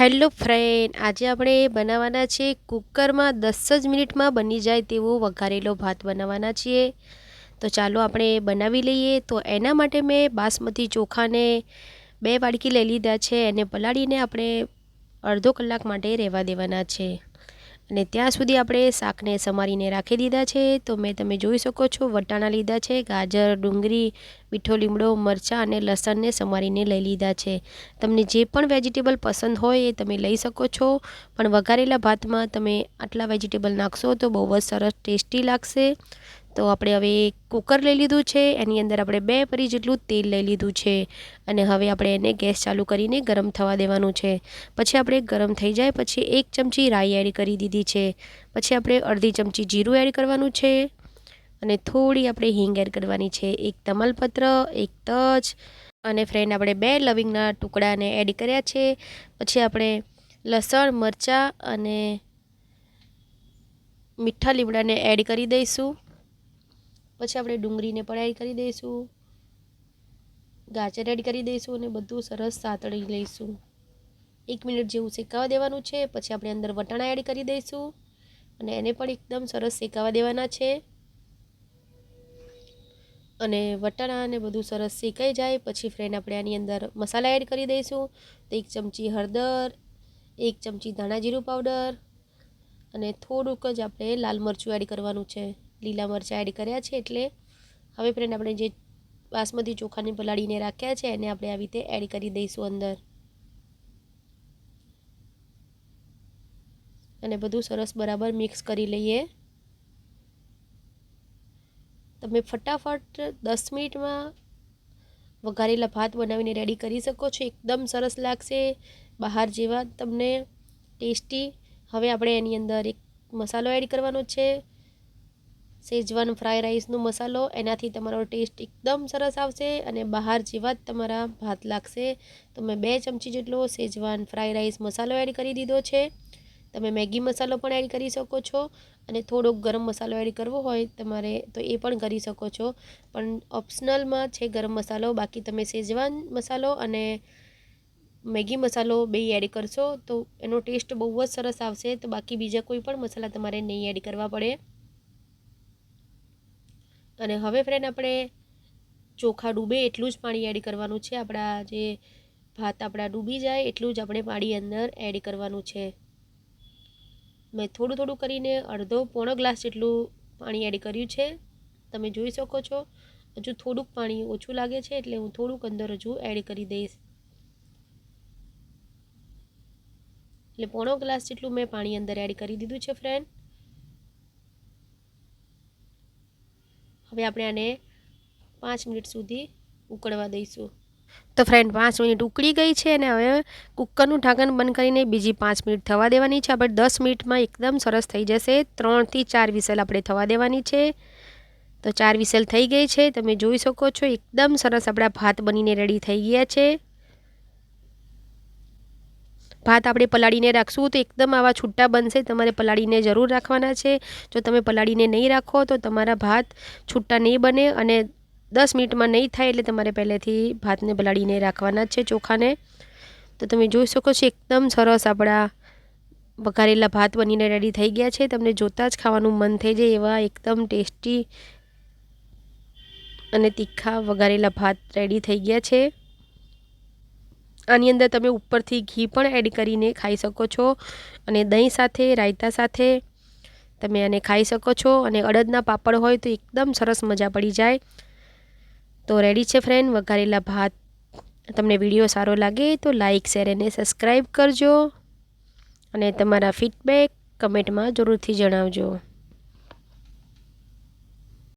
Hello friend, આજે આપણે બનાવવાના છે કુકરમાં દસ જ મિનિટમાં બની જાય તેવો વઘારેલો ભાત બનાવવાના છીએ. તો ચાલો આપણે બનાવી લઈએ. તો એના માટે મેં બાસમતી ચોખાને બે વાડકી લઈ લીધા છે. એને પલાળીને આપણે અડધો કલાક માટે રહેવા દેવાના છે. અને ત્યાં સુધી આપણે શાકને સમારીને રાખી દીધા છે. તો મેં તમે જોઈ શકો છો, વટાણા લીધા છે, ગાજર, ડુંગળી, મીઠો લીમડો, મરચાં અને લસણને સમારીને લઈ લીધા છે. તમને જે પણ વેજીટેબલ પસંદ હોય એ તમે લઈ શકો છો. પણ વઘારેલા ભાતમાં તમે આટલા વેજીટેબલ નાખશો તો બહુ જ સરસ ટેસ્ટી લાગશે. તો આપણે હવે કુકર લઈ લીધું છે, એની અંદર આપણે બે પરી જેટલું તેલ લઈ લીધું છે અને હવે આપણે એને ગેસ ચાલુ કરીને ગરમ થવા દેવાનું છે. પછી આપણે ગરમ થઈ જાય પછી એક ચમચી રાઈ એડ કરી દીધી છે. પછી આપણે અડધી ચમચી જીરું એડ કરવાનું છે અને થોડી આપણે હિંગ એડ કરવાની છે. એક તમાલપત્ર, એક તજ અને ફ્રેન્ડ આપણે બે લવિંગના ટુકડાને એડ કર્યા છે. પછી આપણે લસણ, મરચાં અને મીઠા લીમડાને એડ કરી દઈશું. પછી આપણે ડુંગળીને પણ એડ કરી દઈશું, ગાજર એડ કરી દઈશું અને બધું સરસ સાતળી લઈશું. એક મિનિટ જેવું શેકાવા દેવાનું છે, પછી આપણે અંદર વટાણા એડ કરી દઈશું અને એને પણ એકદમ સરસ શેકાવા દેવાના છે. અને વટાણા અને બધું સરસ શેકાઈ જાય, પછી ફ્રેન્ડ આપણે આની અંદર મસાલા એડ કરી દઈશું. તો એક ચમચી હળદર, એક ચમચી ધાણા જીરું પાવડર અને થોડુંક જ આપણે લાલ મરચું એડ કરવાનું છે. લીલા મરચાં એડ કર્યા છે એટલે હવે ફ્રેન્ડ આપણે જે બાસમતી ચોખાને પલાળીને રાખ્યા છે એને આપણે આવી રીતે એડ કરી દઈશું અંદર. અને બધું સરસ બરાબર મિક્સ કરી લઈએ. તમે ફટાફટ દસ મિનિટમાં વઘારેલા ભાત બનાવીને રેડી કરી શકો છો. એકદમ સરસ લાગશે. બહાર જેવા તમને ટેસ્ટી. હવે આપણે એની અંદર એક મસાલો એડ કરવાનો છે. શેજવાન ફ્રાય રાઈસનો મસાલો, એનાથી તમારો ટેસ્ટ એકદમ સરસ આવશે અને બહાર જેવા જ તમારા ભાત લાગશે. તો મેં બે ચમચી જેટલો શેજવાન ફ્રાય રાઈસ મસાલો એડ કરી દીધો છે. તમે મેગી મસાલો પણ એડ કરી શકો છો અને થોડોક ગરમ મસાલો એડ કરવો હોય તમારે તો એ પણ કરી શકો છો. પણ ઓપ્શનલમાં છે ગરમ મસાલો, બાકી તમે શેજવાન મસાલો અને મેગી મસાલો બે એડ કરશો તો એનો ટેસ્ટ બહુ જ સરસ આવશે. તો બાકી બીજા કોઈ પણ મસાલા તમારે નહીં એડ કરવા પડે. અને હવે ફ્રેન્ડ આપણે ચોખા ડૂબે એટલું જ પાણી એડ કરવાનું છે. આપણા જે ભાત આપણા ડૂબી જાય એટલું જ આપણે પાણી અંદર એડ કરવાનું છે. મેં થોડું થોડું કરીને અડધો પોણો ગ્લાસ જેટલું પાણી એડ કર્યું છે. તમે જોઈ શકો છો, હજુ થોડુંક પાણી ઓછું લાગે છે એટલે હું થોડુંક અંદર હજુ એડ કરી દઈશ. એટલે પોણો ગ્લાસ જેટલું મેં પાણી અંદર એડ કરી દીધું છે ફ્રેન્ડ હવે આપણે આને પાંચ મિનિટ સુધી ઉકળવા દઈશું. તો ફ્રેન્ડ પાંચ મિનિટ ઉકળી ગઈ છે અને હવે કુકરનું ઢાંકણ બંધ કરીને બીજી પાંચ મિનિટ થવા દેવાની છે. આપણે દસ મિનિટમાં એકદમ સરસ થઈ જશે. ત્રણથી ચાર વિસલ આપણે થવા દેવાની છે. તો ચાર વિસલ થઈ ગઈ છે. તમે જોઈ શકો છો, એકદમ સરસ આપણા ભાત બનીને રેડી થઈ ગયા છે. ભાત આપણે પલાળીને રાખશું તો એકદમ આવા છૂટા બનશે. તમારે પલાળીને જરૂર રાખવાના છે. જો તમે પલાળીને નહીં રાખો તો તમારા ભાત છૂટા નહીં બને અને દસ મિનિટમાં નહીં થાય એટલે તમારે પહેલેથી ભાતને પલાળીને રાખવાના છે ચોખાને. તો તમે જોઈ શકો છો એકદમ સરસ આપણા વઘારેલા ભાત બનીને રેડી થઈ ગયા છે. તમને જોતાં જ ખાવાનું મન થઈ જાય એવા એકદમ ટેસ્ટી અને તીખા વઘારેલા ભાત રેડી થઈ ગયા છે. આની અંદર તમે ઉપરથી ઘી પણ એડ કરીને ખાઈ શકો છો અને દહીં સાથે, રાયતા સાથે તમે આને ખાઈ શકો છો અને અડદના પાપડ હોય તો એકદમ સરસ મજા પડી જાય. તો રેડી છે ફ્રેન્ડ વઘારેલા ભાત. તમને વીડિયો સારો લાગે તો લાઇક શેર અને સબસ્ક્રાઈબ કરજો. અને તમારા ફીડબેક કમેન્ટમાં જરૂરથી જણાવજો.